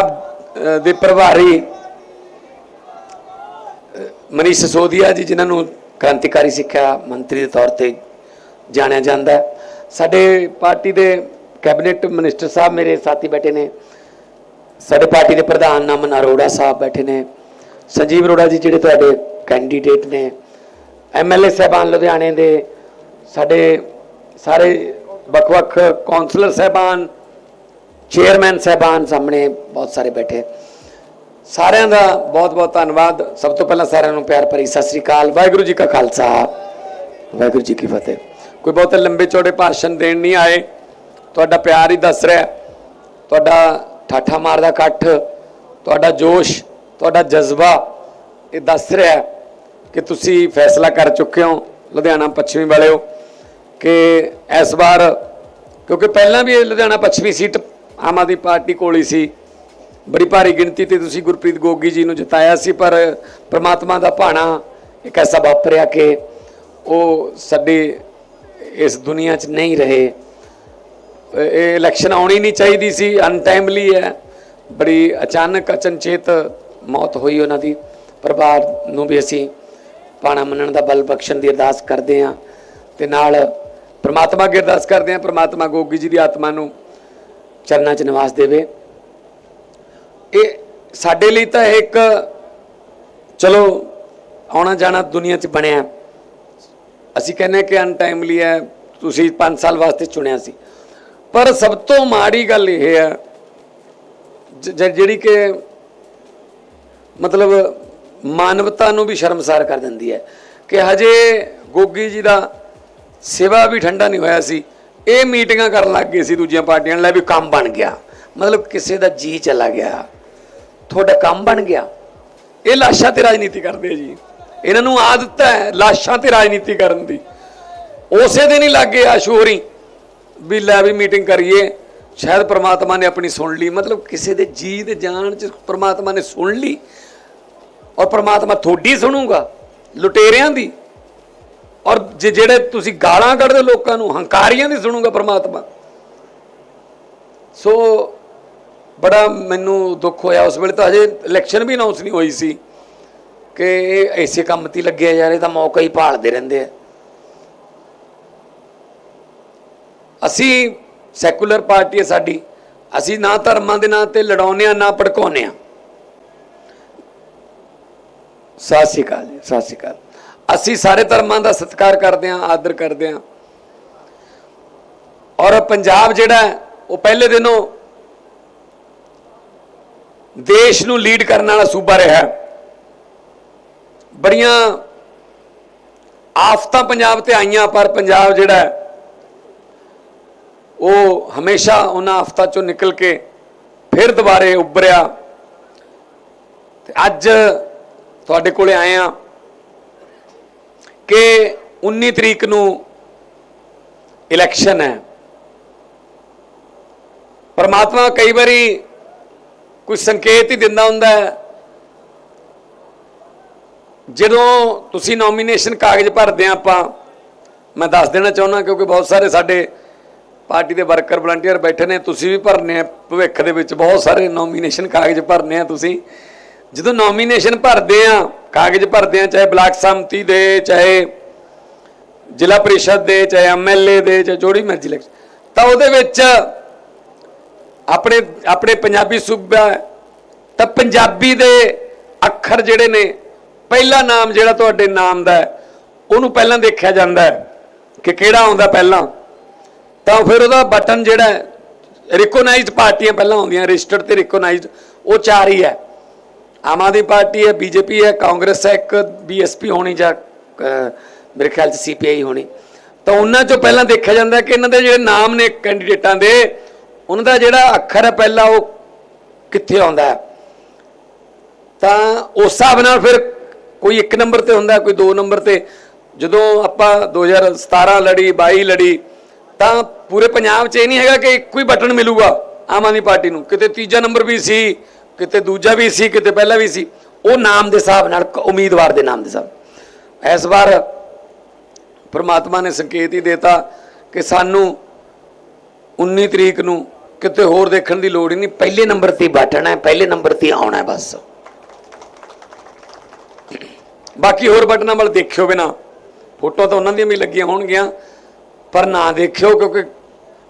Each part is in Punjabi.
ਅ, ਦੇ ਪ੍ਰਭਾਰੀ ਮਨੀਸ਼ ਸੋਧੀਆ ਜੀ ਜਿਨ੍ਹਾਂ ਨੂੰ ਕ੍ਰਾਂਤੀਕਾਰੀ ਸਿੱਖਿਆ ਮੰਤਰੀ ਦੇ ਤੌਰ ਤੇ ਜਾਣਿਆ ਜਾਂਦਾ ਸਾਡੇ ਪਾਰਟੀ ਦੇ ਕੈਬਨਿਟ ਮਿਨਿਸਟਰ ਸਾਹਿਬ ਮੇਰੇ ਸਾਥੀ ਬੈਠੇ ਨੇ। ਸਾਡੇ ਪਾਰਟੀ ਦੇ ਪ੍ਰਧਾਨ ਨਮਨ ਅਰੋੜਾ ਸਾਹਿਬ ਬੈਠੇ ਨੇ। ਸੰਜੀਵ ਅਰੋੜਾ ਜੀ ਜਿਹੜੇ ਤੁਹਾਡੇ ਕੈਂਡੀਡੇਟ ਨੇ। ਐਮਐਲਏ ਸਾਹਿਬਾਨ ਲੁਧਿਆਣੇ ਦੇ। ਸਾਡੇ ਸਾਰੇ ਵੱਖ-ਵੱਖ ਕੌਂਸਲਰ ਸਾਹਿਬਾਨ ਚੇਅਰਮੈਨ ਸਾਹਿਬਾਨ ਸਾਹਮਣੇ ਬਹੁਤ ਸਾਰੇ ਬੈਠੇ। ਸਾਰਿਆਂ ਦਾ ਬਹੁਤ-ਬਹੁਤ ਧੰਨਵਾਦ। ਸਭ ਤੋਂ ਪਹਿਲਾਂ ਸਾਰਿਆਂ ਨੂੰ ਪਿਆਰ ਭਰੀ ਸਤਿ ਸ੍ਰੀ ਅਕਾਲ। ਵਾਹਿਗੁਰੂ ਜੀ ਕਾ ਖਾਲਸਾ। ਵਾਹਿਗੁਰੂ ਜੀ ਕੀ ਫਤਿਹ। ਕੋਈ ਬਹੁਤ ਲੰਬੇ ਚੌੜੇ ਭਾਸ਼ਣ ਦੇਣ ਨਹੀਂ ਆਏ। ਤੁਹਾਡਾ ਪਿਆਰ ਹੀ ਦੱਸ ਰਿਹਾ। ਤੁਹਾਡਾ ਠਾਠਾ ਮਾਰਦਾ ਇਕੱਠ, ਤੁਹਾਡਾ ਜੋਸ਼, ਤੁਹਾਡਾ ਜਜ਼ਬਾ ਇਹ ਦੱਸ ਰਿਹਾ ਕਿ ਤੁਸੀਂ ਫੈਸਲਾ ਕਰ ਚੁੱਕੇ ਹੋ, ਲੁਧਿਆਣਾ ਪੱਛਮੀ ਵਾਲਿਓ, ਕਿ ਇਸ ਵਾਰ ਕਿਉਂਕਿ ਪਹਿਲਾਂ ਵੀ ਇਹ ਲੁਧਿਆਣਾ ਪੱਛਮੀ ਸੀਟ ਆਮ ਆਦਮੀ ਪਾਰਟੀ ਕੋਲ ਹੀ ਸੀ। ਬੜੀ ਭਾਰੀ ਗਿਣਤੀ ਤੇ ਤੁਸੀਂ ਗੁਰਪ੍ਰੀਤ ਗੋਗੀ ਜੀ ਨੂੰ ਜਿਤਾਇਆ ਸੀ, ਪਰ ਪ੍ਰਮਾਤਮਾ ਦਾ ਭਾਣਾ ਇੱਕ ਐਸਾ ਵਾਪਰਿਆ ਕਿ ਉਹ ਸਾਡੇ ਇਸ ਦੁਨੀਆ 'ਚ ਨਹੀਂ ਰਹੇ। ਇਹ ਇਲੈਕਸ਼ਨ ਆਉਣੀ ਨਹੀਂ ਚਾਹੀਦੀ ਸੀ ਅਨਟਾਈਮਲੀ ਹੈ। ਬੜੀ ਅਚਾਨਕ ਅਚਨਚੇਤ ਮੌਤ ਹੋਈ ਉਹਨਾਂ ਦੀ। ਪਰਿਵਾਰ ਨੂੰ ਵੀ ਅਸੀਂ ਪਾਣਾ ਮੰਨਣ ਦਾ ਬਲ ਬਖਸ਼ਣ ਦੀ ਅਰਦਾਸ ਕਰਦੇ ਹਾਂ। ਤੇ ਨਾਲ ਪ੍ਰਮਾਤਮਾ ਅੱਗੇ ਅਰਦਾਸ ਕਰਦੇ ਹਾਂ, ਪ੍ਰਮਾਤਮਾ ਗੋਗੀ ਜੀ ਦੀ ਆਤਮਾ ਨੂੰ ਚਰਨਾਂ 'ਚ ਨਿਵਾਸ ਦੇਵੇ। ਇਹ ਸਾਡੇ ਲਈ ਤਾਂ ਇਹ ਇੱਕ, ਚਲੋ, ਆਉਣਾ ਜਾਣਾ ਦੁਨੀਆ 'ਚ ਬਣਿਆ। ਅਸੀਂ ਕਹਿੰਦੇ ਕਿ ਅਨਟਾਈਮਲੀ ਹੈ, ਤੁਸੀਂ 5 ਸਾਲ ਵਾਸਤੇ ਚੁਣਿਆ ਸੀ। ਪਰ ਸਭ ਤੋਂ ਮਾੜੀ ਗੱਲ ਇਹ ਹੈ ਜ- ਜਿਹੜੀ ਕਿ ਮਤਲਬ ਮਾਨਵਤਾ ਨੂੰ ਵੀ ਸ਼ਰਮਸਾਰ ਕਰ ਦਿੰਦੀ ਹੈ। ਕਿ ਹਜੇ ਗੋਗੀ ਜੀ ਦਾ ਸੇਵਾ ਵੀ ਠੰਡਾ ਨਹੀਂ ਹੋਇਆ ਸੀ। ਇਹ ਮੀਟਿੰਗਾਂ ਕਰਨ ਲੱਗ ਗਏ ਸੀ ਦੂਜੀਆਂ ਪਾਰਟੀਆਂ ਨਾਲ, ਲੈ ਵੀ ਕੰਮ ਬਣ ਗਿਆ। ਮਤਲਬ ਕਿਸੇ ਦਾ ਜੀ ਚਲਾ ਗਿਆ। ਤੁਹਾਡਾ ਕੰਮ ਬਣ ਗਿਆ। ਇਹ ਲਾਸ਼ਾਂ ਤੇ ਰਾਜਨੀਤੀ ਕਰਦੇ ਜੀ। ਇਹਨਾਂ ਨੂੰ ਆਦਤ ਹੈ ਲਾਸ਼ਾਂ ਤੇ ਰਾਜਨੀਤੀ ਕਰਨ ਦੀ। ਉਸੇ ਦਿਨ ਹੀ ਲੱਗੇ ਆਸ਼ੂਰੀ ਵੀ ਲੈ ਵੀ ਮੀਟਿੰਗ ਕਰੀਏ। ਸ਼ਾਇਦ ਪ੍ਰਮਾਤਮਾ ਨੇ ਆਪਣੀ ਸੁਣ ਲਈ। ਮਤਲਬ ਕਿਸੇ ਦੇ ਜੀ ਦੇ ਜਾਨ ਚ ਪ੍ਰਮਾਤਮਾ ਨੇ ਸੁਣ ਲਈ। ਔਰ ਪ੍ਰਮਾਤਮਾ ਤੁਹਾਡੀ ਸੁਣੂਗਾ। ਲੁਟੇਰਿਆਂ ਦੀ। ਔਰ ਜੇ ਜਿਹੜੇ ਤੁਸੀਂ ਗਾਲਾਂ ਕੱਢਦੇ ਲੋਕਾਂ ਨੂੰ, ਹੰਕਾਰੀਆਂ ਦੀ ਸੁਣੂਗਾ ਪ੍ਰਮਾਤਮਾ। ਸੋ ਬੜਾ ਮੈਨੂੰ ਦੁੱਖ ਹੋਇਆ ਉਸ ਵੇਲੇ ਤਾਂ ਹਜੇ ਇਲੈਕਸ਼ਨ ਵੀ ਅਨਾਉਂਸ ਨਹੀਂ ਹੋਈ ਸੀ ਕਿ ਇਹ ਐਸੇ ਕੰਮ ਤੇ ਲੱਗਿਆ ਯਾਰ, ਇਹ ਤਾਂ ਮੌਕਾ ਹੀ ਭਾਲਦੇ ਰਹਿੰਦੇ ਆ। ਅਸੀਂ ਸੈਕੂਲਰ ਪਾਰਟੀ ਹੈ ਸਾਡੀ, ਅਸੀਂ ਨਾ ਧਰਮਾਂ ਦੇ ਨਾਂ ਤੇ ਲੜਾਉਂਦੇ ਆ, ਨਾ ਭੜਕਾਉਂਦੇ ਆ। ਸਤਿ ਸ਼੍ਰੀ ਅਕਾਲ ਜੀ, ਸਤਿ ਸ਼੍ਰੀ ਅਕਾਲ। ਅਸੀਂ ਸਾਰੇ ਧਰਮਾਂ ਦਾ ਸਤਿਕਾਰ ਕਰਦੇ ਆ ਆਦਰ ਕਰਦੇ ਆ ਔਰ ਪੰਜਾਬ ਜਿਹੜਾ ਉਹ ਪਹਿਲੇ ਦਿਨੋਂ ਦੇਸ਼ ਨੂੰ ਲੀਡ ਕਰਨ ਵਾਲਾ ਸੂਬਾ ਰਿਹਾ ਬੜੀਆਂ ਆਫਤਾਂ ਪੰਜਾਬ ਤੇ ਆਈਆਂ, ਪਰ ਪੰਜਾਬ ਜਿਹੜਾ ਉਹ ਹਮੇਸ਼ਾ ਉਹਨਾਂ ਆਫਤਾਂ ਚੋਂ ਨਿਕਲ ਕੇ ਫਿਰ ਦੁਬਾਰੇ ਉੱਭਰਿਆ। ਤੇ ਅੱਜ ਤੁਹਾਡੇ ਕੋਲੇ ਆਏ ਆ ਕਿ 19 ਤਰੀਕ ਨੂੰ ਇਲੈਕਸ਼ਨ ਹੈ। ਪਰਮਾਤਮਾ ਕਈ ਵਾਰੀ ਕੋਈ ਸੰਕੇਤ ਹੀ ਦਿੰਦਾ ਹੁੰਦਾ ਹੈ। ਜਦੋਂ ਤੁਸੀਂ ਨੋਮੀਨੇਸ਼ਨ ਕਾਗਜ਼ ਭਰਦੇ ਆ ਆਪਾਂ, ਮੈਂ ਦੱਸ ਦੇਣਾ ਚਾਹੁੰਦਾ ਕਿਉਂਕਿ ਬਹੁਤ ਸਾਰੇ ਸਾਡੇ ਪਾਰਟੀ ਦੇ ਵਰਕਰ ਵਲੰਟੀਅਰ ਬੈਠੇ ਨੇ, ਤੁਸੀਂ ਵੀ ਭਰਨੇ ਆ, ਭਵਿੱਖ ਦੇ ਵਿੱਚ ਬਹੁਤ ਸਾਰੇ ਨੋਮੀਨੇਸ਼ਨ ਕਾਗਜ਼ ਭਰਨੇ ਆ ਤੁਸੀਂ। ਜਦੋਂ ਨੋਮੀਨੇਸ਼ਨ ਭਰਦੇ ਆ, ਕਾਗਜ਼ ਭਰਦੇ ਆ, ਚਾਹੇ ਬਲਾਕ ਸੰਮਤੀ ਦੇ, ਚਾਹੇ ਜ਼ਿਲ੍ਹਾ ਪਰਿਸ਼ਦ ਦੇ, ਚਾਹੇ ਐਮਐਲਏ ਦੇ, ਚਾਹੇ ਜੋੜੀ ਮਰਜ਼ੀ ਇਲੈਕਸ਼ਨ ਤਾਂ ਉਹਦੇ ਵਿੱਚ ਆਪਣੇ ਆਪਣੇ ਪੰਜਾਬੀ ਸੂਬਾ ਤਾਂ ਪੰਜਾਬੀ ਦੇ ਅੱਖਰ ਜਿਹੜੇ ਨੇ, ਪਹਿਲਾ ਨਾਮ ਜਿਹੜਾ ਤੁਹਾਡੇ ਨਾਮ ਦਾ ਉਹਨੂੰ ਪਹਿਲਾਂ ਦੇਖਿਆ ਜਾਂਦਾ ਕਿ ਕਿਹੜਾ ਆਉਂਦਾ ਪਹਿਲਾਂ। ਤਾਂ ਫਿਰ ਉਹਦਾ ਬਟਨ ਜਿਹੜਾ ਰਿਕੋਗਨਾਈਜ਼ਡ ਪਾਰਟੀਆਂ ਪਹਿਲਾਂ ਆਉਂਦੀਆਂ ਰਜਿਸਟਰਡ ਤੇ ਰਿਕੋਗਨਾਈਜ਼ਡ ਉਹ ਚਾਰ ਹੀ ਹੈ। ਆਮ ਆਦਮੀ ਪਾਰਟੀ ਹੈ, ਬੀਜੇਪੀ ਹੈ, ਕਾਂਗਰਸ ਹੈ, ਇੱਕ ਬੀਐਸਪੀ ਹੋਣੀ ਜਾਂ ਮੇਰੇ ਖਿਆਲ ਚ ਸੀਪੀਆਈ ਹੋਣੀ। ਤਾਂ ਉਹਨਾਂ ਚੋਂ ਪਹਿਲਾਂ ਦੇਖਿਆ ਜਾਂਦਾ ਕਿ ਇਹਨਾਂ ਦੇ ਜਿਹੜੇ ਨਾਮ ਨੇ ਕੈਂਡੀਡੇਟਾਂ ਦੇ, ਉਹਨਾਂ ਦਾ ਜਿਹੜਾ ਅੱਖਰ ਹੈ ਪਹਿਲਾਂ ਉਹ ਕਿੱਥੇ ਆਉਂਦਾ ਹੈ? ਤਾਂ ਉਸ ਹਿਸਾਬ ਨਾਲ ਫਿਰ ਕੋਈ 1 ਨੰਬਰ ਤੇ ਹੁੰਦਾ, ਕੋਈ 2 ਨੰਬਰ ਤੇ। ਜਦੋਂ ਆਪਾਂ 2017 ਲੜੀ 22 ਲੜੀ, ਤਾਂ ਪੂਰੇ ਪੰਜਾਬ 'ਚ ਇਹ ਨਹੀਂ ਹੈਗਾ ਕਿ ਇੱਕੋ ਹੀ ਬਟਨ ਮਿਲੂਗਾ ਆਮ ਆਦਮੀ ਪਾਰਟੀ ਨੂੰ। ਕਿਤੇ ਤੀਜਾ ਨੰਬਰ ਵੀ ਸੀ ਕਿਤੇ ਦੂਜਾ ਵੀ ਸੀ, ਕਿਤੇ ਪਹਿਲਾ ਵੀ ਸੀ, ਉਹ ਨਾਮ ਦੇ ਹਿਸਾਬ ਨਾਲ ਉਮੀਦਵਾਰ ਦੇ ਨਾਮ ਦੇ ਹਿਸਾਬ ਇਸ ਵਾਰ ਪ੍ਰਮਾਤਮਾ ਨੇ ਸੰਕੇਤ ਹੀ ਦਿੱਤਾ ਕਿ ਸਾਨੂੰ 19 ਤਰੀਕ ਨੂੰ ਕਿਤੇ ਹੋਰ ਦੇਖਣ ਦੀ ਲੋੜ ਹੀ ਨਹੀਂ। ਪਹਿਲੇ ਨੰਬਰ ਤੇ ਹੀ ਬੈਠਣਾ ਹੈ, ਪਹਿਲੇ ਨੰਬਰ ਤੇ ਆਉਣਾ ਹੈ ਬਸ। ਬਾਕੀ ਹੋਰ ਬਟਨਾਂ ਵੱਲ ਦੇਖਿਓ ਬਿਨਾ। ਫੋਟੋ ਤਾਂ ਉਹਨਾਂ ਦੀਆਂ ਵੀ ਲੱਗੀਆਂ ਹੋਣਗੀਆਂ, ਪਰ ਨਾ ਦੇਖਿਓ ਕਿਉਂਕਿ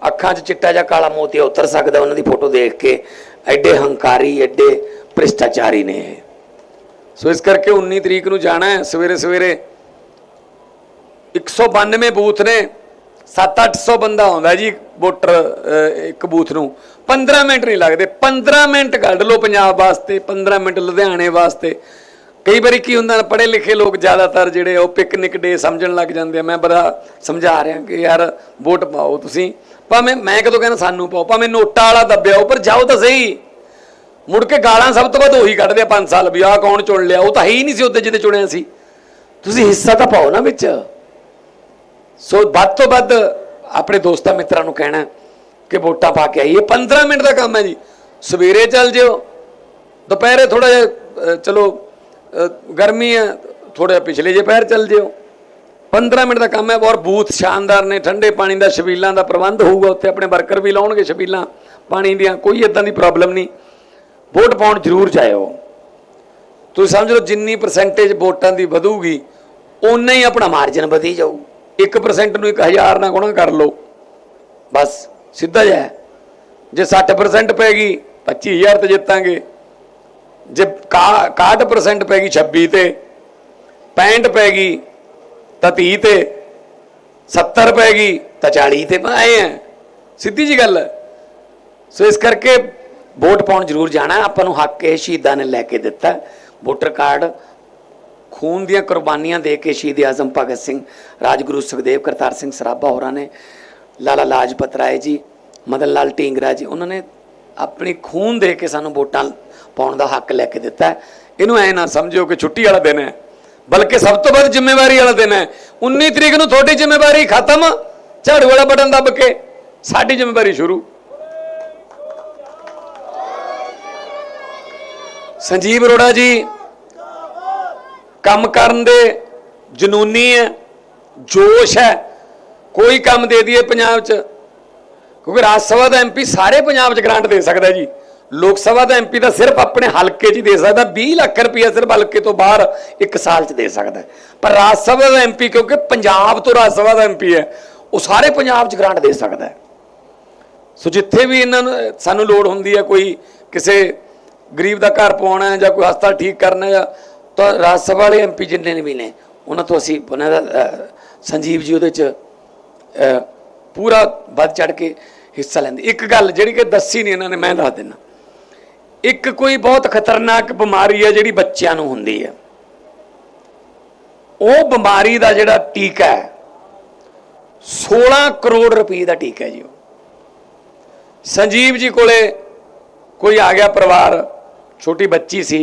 ਅੱਖਾਂ 'ਚ ਚਿੱਟਾ ਜਾਂ ਕਾਲਾ ਮੋਤੀਆ ਉਤਰ ਸਕਦਾ ਉਹਨਾਂ ਦੀ ਫੋਟੋ ਦੇਖ ਕੇ। ਐਡੇ ਹੰਕਾਰੀ, ਐਡੇ ਭ੍ਰਿਸ਼ਟਾਚਾਰੀ ਨੇ ਇਹ। ਸੋ ਇਸ ਕਰਕੇ 19 ਤਰੀਕ ਨੂੰ ਜਾਣਾ ਹੈ, ਸਵੇਰੇ ਸਵੇਰੇ। 192 ਬੂਥ ਨੇ 7-800 ਬੰਦਾ ਆਉਂਦਾ ਜੀ, ਵੋਟਰ ਇੱਕ ਬੂਥ ਨੂੰ। 15 ਮਿੰਟ ਨਹੀਂ ਲੱਗਦੇ 15 ਮਿੰਟ ਕੱਢ ਲਓ ਪੰਜਾਬ ਵਾਸਤੇ 15 ਮਿੰਟ ਲੁਧਿਆਣੇ ਵਾਸਤੇ। ਕਈ ਵਾਰੀ ਕੀ ਹੁੰਦਾ ਪੜ੍ਹੇ ਲਿਖੇ ਲੋਕ ਜ਼ਿਆਦਾਤਰ ਜਿਹੜੇ ਉਹ ਪਿਕਨਿਕ ਡੇ ਸਮਝਣ ਲੱਗ ਜਾਂਦੇ ਆ। ਮੈਂ ਬੜਾ ਸਮਝਾ ਰਿਹਾ ਕਿ ਯਾਰ ਵੋਟ ਪਾਓ ਤੁਸੀਂ। ਭਾਵੇਂ ਮੈਂ ਕਦੋਂ ਕਹਿੰਦਾ ਸਾਨੂੰ ਪਾਓ, ਭਾਵੇਂ ਨੋਟਾ ਵਾਲਾ ਦੱਬਿਆ ਉੱਪਰ ਜਾਓ ਤਾਂ ਸਹੀ। ਮੁੜ ਕੇ ਗਾਲਾਂ ਸਭ ਤੋਂ ਵੱਧ ਉਹੀ ਕੱਢਦੇ ਆ 5 ਸਾਲ ਵੀ, ਆਹ ਕੌਣ ਚੁਣ ਲਿਆ, ਉਹ ਤਾਂ ਹੈ ਹੀ ਨਹੀਂ ਸੀ ਉੱਤੇ ਜਿਹਦੇ ਚੁਣਿਆ ਸੀ। ਤੁਸੀਂ ਹਿੱਸਾ ਤਾਂ ਪਾਓ ਨਾ ਵਿੱਚ। ਸੋ ਵੱਧ ਤੋਂ ਵੱਧ ਆਪਣੇ ਦੋਸਤਾਂ ਮਿੱਤਰਾਂ ਨੂੰ ਕਹਿਣਾ ਕਿ ਵੋਟਾਂ ਪਾ ਕੇ ਆਈਏ। 15 ਮਿੰਟ ਦਾ ਕੰਮ ਹੈ ਜੀ। ਸਵੇਰੇ ਚੱਲ ਜਿਓ। ਦੁਪਹਿਰੇ ਥੋੜਾ ਜਿਹਾ ਚਲੋ ਗਰਮੀ ਹੈ ਥੋੜਾ ਜਿਹਾ ਪਿਛਲੇ ਜੇ ਪੈਰ ਚੱਲ ਜਿਓ। 15 ਮਿੰਟ ਦਾ ਕੰਮ ਹੈ ਔਰ ਬੂਥ ਸ਼ਾਨਦਾਰ ਨੇ, ਠੰਡੇ ਪਾਣੀ ਦਾ ਛਬੀਲਾਂ ਦਾ ਪ੍ਰਬੰਧ ਹੋਊਗਾ, ਉੱਥੇ ਆਪਣੇ ਵਰਕਰ ਵੀ ਲਾਉਣਗੇ ਛਬੀਲਾਂ ਪਾਣੀ ਦੀਆਂ ਕੋਈ ਇਦਾਂ ਦੀ ਪ੍ਰੋਬਲਮ ਨਹੀਂ। ਵੋਟ ਪਾਉਣ ਜ਼ਰੂਰ ਜਾਇਓ। ਤੁਸੀਂ ਸਮਝ ਲਓ ਜਿੰਨੀ ਪਰਸੈਂਟੇਜ ਵੋਟਾਂ ਦੀ ਵਧੂਗੀ ਉਨਾ ਹੀ ਆਪਣਾ ਮਾਰਜਨ ਵਧੀ ਜਾਊ। 1% ਨੂੰ 1000 ਨਾਲ ਗੁਣਾ ਕਰ ਲਓ। ਬਸ, ਸਿੱਧਾ ਜਿਹਾ ਜੇ 60% ਪੈ ਗਈ 25000 ਤੇ ਜਿੱਤਾਂਗੇ। ਜੇ ਕਾ- 61% ਪੈ ਗਈ 26 ਤੇ। 65 ਪੈ ਗਈ ਤਾਂ 30 ਤੇ 70 ਪੈ ਗਈ, ਤਾਂ 40 ਤੇ ਆਏ ਆ। ਸਿੱਧੀ ਜੀ ਗੱਲ। ਸੋ ਇਸ ਕਰਕੇ ਵੋਟ ਪਾਉਣ ਜ਼ਰੂਰ ਜਾਣਾ, ਆਪਾਂ ਨੂੰ ਹੱਕ ਇਹ ਸ਼ਹੀਦਾਂ ਨੇ ਲੈ ਕੇ ਦਿੱਤਾ। ਵੋਟਰ ਕਾਰਡ, ਖੂਨ ਦੀਆਂ ਕੁਰਬਾਨੀਆਂ ਦੇ ਕੇ ਸ਼ਹੀਦ ਆਜ਼ਮ ਭਗਤ ਸਿੰਘ, ਰਾਜਗੁਰੂ ਸੁਖਦੇਵ, ਕਰਤਾਰ ਸਿੰਘ ਸਰਾਭਾ ਹੋਰਾਂ ਨੇ, ਲਾਲਾ ਲਾਜਪਤ ਰਾਏ ਜੀ, ਮਦਨ ਲਾਲ ਢੀਂਗਰਾ ਜੀ, ਉਹਨਾਂ ਨੇ ਆਪਣੀ ਖੂਨ ਦੇ ਕੇ ਸਾਨੂੰ ਵੋਟਾਂ ਪਾਉਣ ਦਾ ਹੱਕ ਲੈ ਕੇ ਦਿੱਤਾ। ਇਹਨੂੰ ਐ ਨਾ ਸਮਝਿਓ ਕਿ ਛੁੱਟੀ ਵਾਲਾ ਦਿਨ ਹੈ। ਬਲਕਿ ਸਭ ਤੋਂ ਵੱਧ ਜ਼ਿੰਮੇਵਾਰੀ ਵਾਲਾ ਦਿਨ ਹੈ। 19 ਤਰੀਕ ਨੂੰ ਤੁਹਾਡੀ ਜ਼ਿੰਮੇਵਾਰੀ ਖਤਮ, ਝਾੜੂ ਵਾਲਾ ਬਟਨ ਦੱਬ ਕੇ ਸਾਡੀ ਜ਼ਿੰਮੇਵਾਰੀ ਸ਼ੁਰੂ। ਸੰਜੀਵ ਅਰੋੜਾ ਜੀ, ਕੰਮ ਕਰਨ ਦੇ ਜਨੂਨੀ ਹੈ, ਜੋਸ਼ ਹੈ। ਕੋਈ ਕੰਮ ਦੇ ਦਈਏ ਪੰਜਾਬ 'ਚ, ਕਿਉਂਕਿ ਰਾਜ ਸਭਾ ਦਾ ਐਮਪੀ ਸਾਰੇ ਪੰਜਾਬ 'ਚ ਗ੍ਰਾਂਟ ਦੇ ਸਕਦਾ ਜੀ। ਲੋਕ ਸਭਾ ਦਾ ਐਮਪੀ ਤਾਂ ਸਿਰਫ ਆਪਣੇ ਹਲਕੇ 'ਚ ਹੀ ਦੇ ਸਕਦਾ। 20 ਲੱਖ ਰੁਪਏ ਸਿਰਫ ਹਲਕੇ ਤੋਂ ਬਾਹਰ ਇੱਕ ਸਾਲ 'ਚ ਦੇ ਸਕਦਾ ਪਰ ਰਾਜ ਸਭਾ ਦਾ ਐਮਪੀ ਕਿਉਂਕਿ ਪੰਜਾਬ ਤੋਂ ਰਾਜ ਸਭਾ ਦਾ ਐਮਪੀ ਹੈ, ਉਹ ਸਾਰੇ ਪੰਜਾਬ 'ਚ ਗ੍ਰਾਂਟ ਦੇ ਸਕਦਾ ਸੋ ਜਿੱਥੇ ਵੀ ਇਹਨਾਂ ਨੂੰ, ਸਾਨੂੰ ਲੋੜ ਹੁੰਦੀ ਹੈ ਕੋਈ ਕਿਸੇ ਗਰੀਬ ਦਾ ਘਰ ਪਵਾਉਣਾ ਹੈ ਜਾਂ ਕੋਈ ਹਸਪਤਾਲ ਠੀਕ ਕਰਨਾ ਹੈ ਜਾਂ, ਤਾਂ ਰਾਜ ਸਭਾ ਵਾਲੇ ਐਮਪੀ ਜਿੰਨੇ ਨੇ ਵੀ ਨੇ, ਉਹਨਾਂ ਤੋਂ ਅਸੀਂ ਉਹਨਾਂ ਦਾ ਸੰਜੀਵ ਜੀ ਉਹਦੇ ਚ ਪੂਰਾ ਵੱਧ ਚੜ ਕੇ ਹਿੱਸਾ ਲੈਂਦੇ। ਇੱਕ ਗੱਲ ਜਿਹੜੀ ਕਿ ਦੱਸੀ ਨਹੀਂ ਇਹਨਾਂ ਨੇ, ਮੈਂ ਦੱਸ ਦਿੰਦਾ। ਇੱਕ ਕੋਈ ਬਹੁਤ ਖਤਰਨਾਕ ਬਿਮਾਰੀ ਹੈ ਜਿਹੜੀ ਬੱਚਿਆਂ ਨੂੰ ਹੁੰਦੀ ਹੈ ਉਹ ਬਿਮਾਰੀ ਦਾ ਜਿਹੜਾ ਟੀਕਾ ਹੈ 16 ਕਰੋੜ ਰੁਪਏ ਦਾ ਟੀਕਾ ਹੈ ਜੀ ਉਹ। ਸੰਜੀਵ ਜੀ ਕੋਲੇ ਕੋਈ ਆ ਗਿਆ ਪਰਿਵਾਰ ਛੋਟੀ ਬੱਚੀ ਸੀ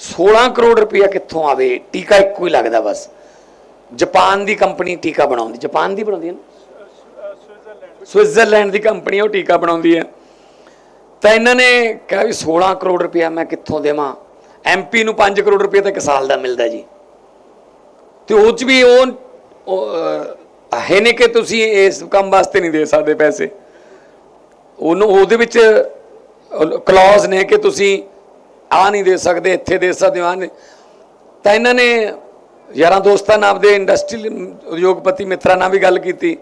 16 ਕਰੋੜ ਰੁਪਇਆ ਕਿੱਥੋਂ ਆਵੇ ਟੀਕਾ ਇੱਕੋ ਹੀ ਲੱਗਦਾ ਬਸ। ਜਾਪਾਨ ਦੀ ਕੰਪਨੀ ਟੀਕਾ ਬਣਾਉਂਦੀ ਜਾਪਾਨ ਦੀ ਬਣਾਉਂਦੀ ਹੈ ਨਾ? ਸਵਿਟਜ਼ਰਲੈਂਡ ਦੀ ਕੰਪਨੀ ਉਹ ਟੀਕਾ ਬਣਾਉਂਦੀ ਹੈ। ਤਾਂ ਇਹਨਾਂ ਨੇ ਕਿਹਾ ਵੀ 16 ਕਰੋੜ ਰੁਪਇਆ ਮੈਂ ਕਿੱਥੋਂ ਦੇਵਾਂ? ਐਮਪੀ ਨੂੰ 5 ਕਰੋੜ ਰੁਪਇਆ ਤਾਂ ਇੱਕ ਸਾਲ ਦਾ ਮਿਲਦਾ ਜੀ। ਤੇ ਉਹ ਚ ਵੀ ਉਹ ਉਹ, ਅਹ, ਹੈ ਨੇ ਕਿ ਤੁਸੀਂ ਇਸ ਕੰਮ ਵਾਸਤੇ ਨਹੀਂ ਦੇ ਸਕਦੇ ਪੈਸੇ। ਉਹਨੂੰ ਉਹਦੇ ਵਿੱਚ ਕਲੌਜ਼ ਨੇ ਕਿ ਤੁਸੀਂ ਆ ਨਹੀਂ ਦੇ ਸਕਦੇ ਇੱਥੇ ਦੇ ਸਕਦੇ ਹੋ ਆ ਨਹੀਂ। ਤਾਂ ਇਹਨਾਂ ਨੇ ਯਾਰਾਂ ਦੋਸਤਾਂ ਨਾਲ ਆਪਦੇ ਇੰਡਸਟਰੀ ਉਦਯੋਗਪਤੀ ਮਿੱਤਰਾਂ ਨਾਲ ਵੀ ਗੱਲ ਕੀਤੀ।